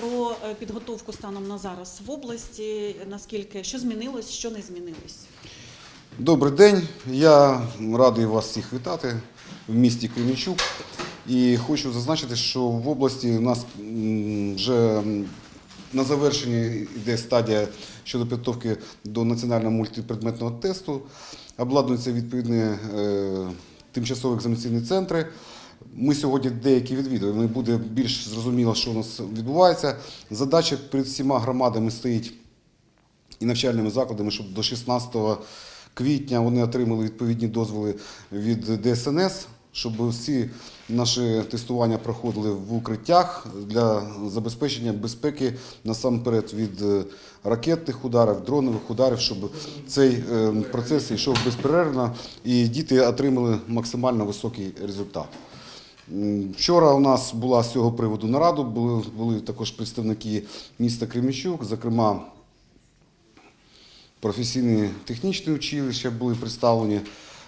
про е, підготовку станом на зараз в області. Наскільки що змінилось, що не змінилось? Добрий день. Я радий вас всіх вітати в місті Кременчук. І хочу зазначити, що в області у нас вже на завершенні йде стадія щодо підготовки до національного мультипредметного тесту. Обладнуються відповідні е, тимчасові екзаменаційні центри. Ми сьогодні деякі відвідуємо. Буде більш зрозуміло, що у нас відбувається. Задача перед всіма громадами стоїть і навчальними закладами, щоб до 16 квітня вони отримали відповідні дозволи від ДСНС, щоб всі наші тестування проходили в укриттях для забезпечення безпеки насамперед від е, ракетних ударів, дронових ударів, щоб цей е, процес йшов безперервно і діти отримали максимально високий результат. Вчора у нас була з цього приводу нарада, були, були також представники міста Кременчук, зокрема професійні технічні училища були представлені,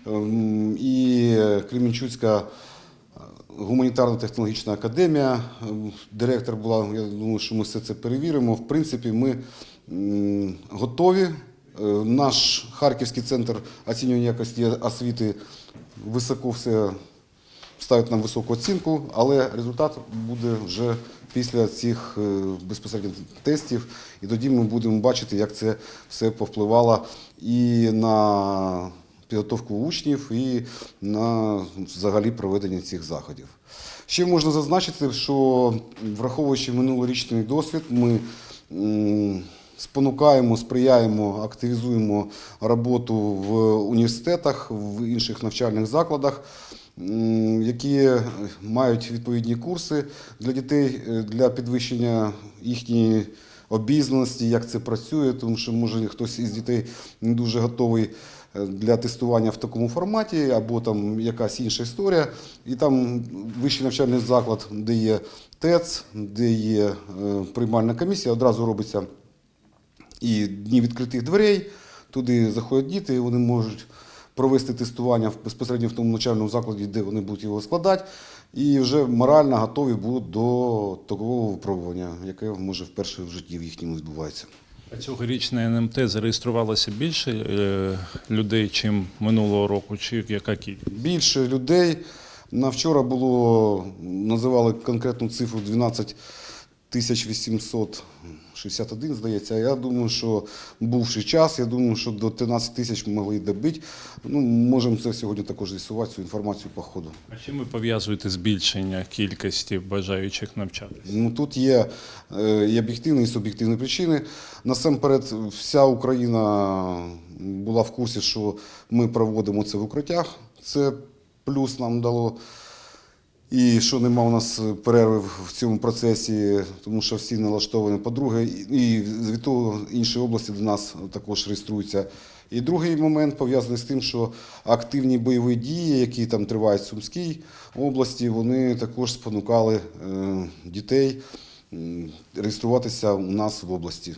ем, і Кременчуцька е, гуманітарно-технологічна академія. ем, Директор була, я думаю, що ми все це перевіримо. В принципі, ми готові. Е, Наш Харківський центр оцінювання якості освіти високо все ставить нам високу оцінку, але результат буде вже після цих е, безпосередньо тестів. І тоді ми будемо бачити, як це все повпливало і на підготовку учнів, і на взагалі проведення цих заходів. Ще можна зазначити, що враховуючи минулорічний досвід, ми спонукаємо, сприяємо, активізуємо роботу в університетах, в інших навчальних закладах, які мають відповідні курси для дітей е, для підвищення їхньої обізнаності, як це працює, тому що може хтось із дітей не дуже готовий е, для тестування в такому форматі, або там якась інша історія. І там вищий навчальний заклад, де є ТЕЦ, де є е, приймальна комісія, одразу робиться і дні відкритих дверей. Туди заходять діти, вони можуть провести тестування в- безпосередньо в тому навчальному закладі, де вони будуть його складати, і вже морально готові будуть до такого випробування, яке може вперше в житті в їхньому відбувається. А Цьогорічне НМТ зареєструвалося більше е, людей, чим минулого року, чи яка кількість? Більше людей. На вчора було, називали конкретну цифру 12 тисяч 861, здається. Я думаю, що бувший час, я думаю, що до 13 тисяч ми могли добити. Ну, можемо це сьогодні також з'ясувати, цю інформацію по ходу. А чим ви пов'язуєте збільшення кількості бажаючих навчатися? Ну, тут є е, і об'єктивні, і суб'єктивні причини. Насамперед, вся Україна була в курсі, що ми проводимо це в укриттях. Це плюс нам дало. І що нема у нас перерви в цьому процесі, тому що всі налаштовані. По-друге, і від того інші області до нас також реєструються. І другий момент пов'язаний з тим, що активні бойові дії, які там тривають в Сумській області, вони також спонукали е, дітей реєструватися у нас в області.